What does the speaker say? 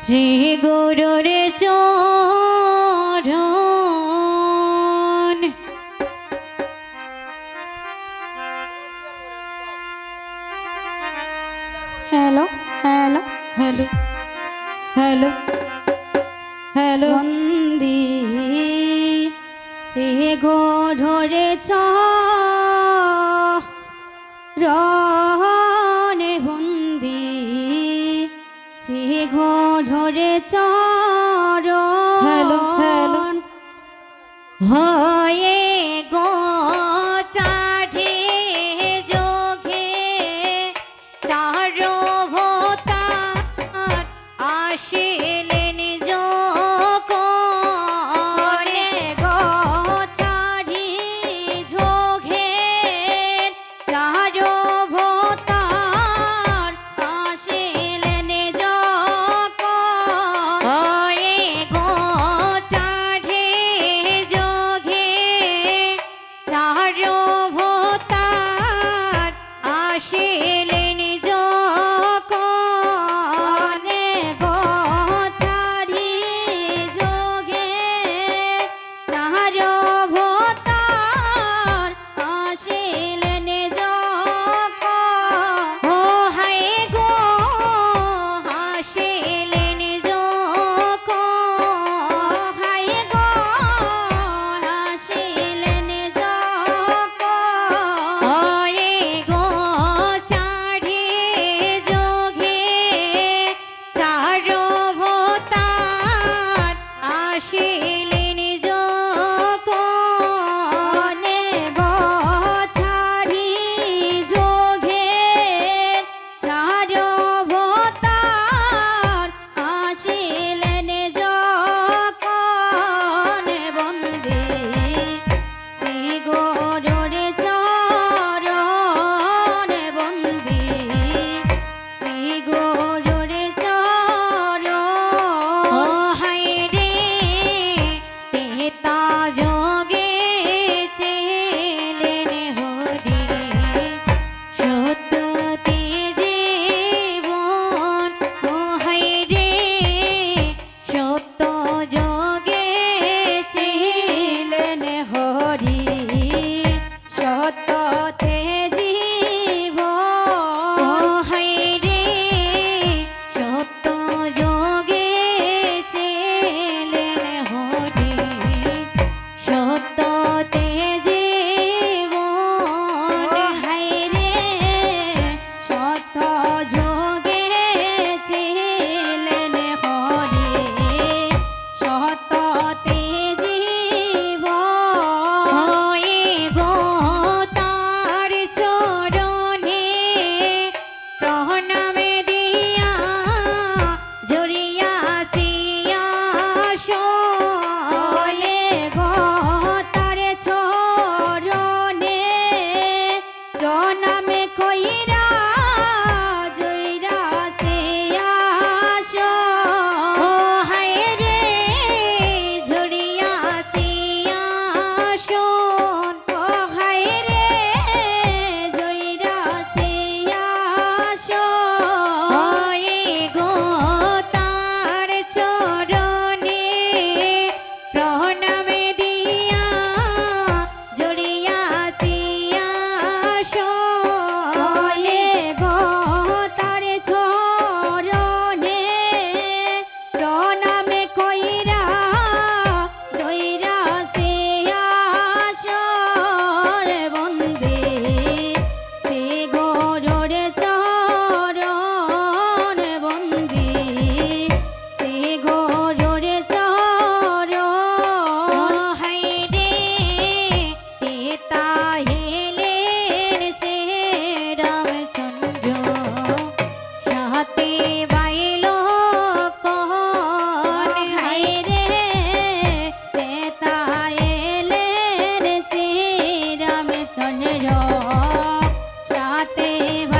শ্রী গুরুর চরণ। Hello hello hello hello ধরে চরণ। Hello hello. देवा